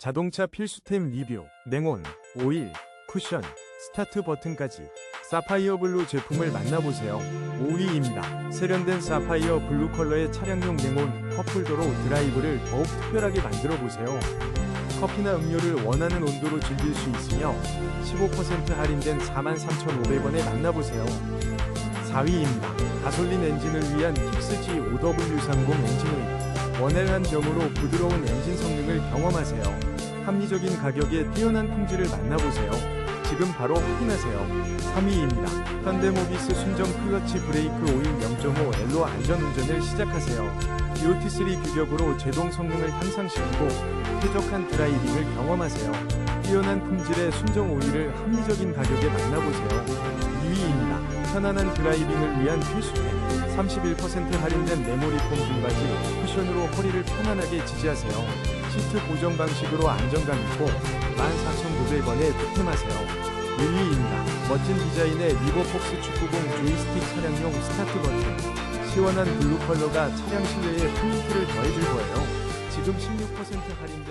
자동차 필수템 리뷰, 냉온, 오일, 쿠션, 스타트 버튼까지 사파이어 블루 제품을 만나보세요. 5위입니다. 세련된 사파이어 블루 컬러의 차량용 냉온 커플도로 드라이브를 더욱 특별하게 만들어 보세요. 커피나 음료를 원하는 온도로 즐길 수 있으며 15% 할인된 43,500원에 만나보세요. 4위입니다. 가솔린 엔진을 위한 킥스 G5W30 엔진 오일. 원활한 병으로 부드러운 엔진 성능을 경험하세요. 합리적인 가격에 뛰어난 품질을 만나보세요. 지금 바로 확인하세요. 3위입니다. 현대모비스 순정 클러치 브레이크 오일 0.5 L로 안전운전을 시작하세요. DOT3 규격으로 제동 성능을 향상시키고 쾌적한 드라이빙을 경험하세요. 뛰어난 품질의 순정 오일을 합리적인 가격에 만나보세요. 2위입니다. 편안한 드라이빙을 위한 필수템. 31% 할인된 메모리 폼 등받이 쿠션으로 허리를 편안하게 지지하세요. 시트 고정 방식으로 안정감 있고 14,900원에 득템하세요. 1위입니다. 멋진 디자인의 리버폭스 축구공 조이스틱 차량용 스타트 버튼. 시원한 블루 컬러가 차량 실내에 포인트를 더해줄 거예요. 지금 16% 할인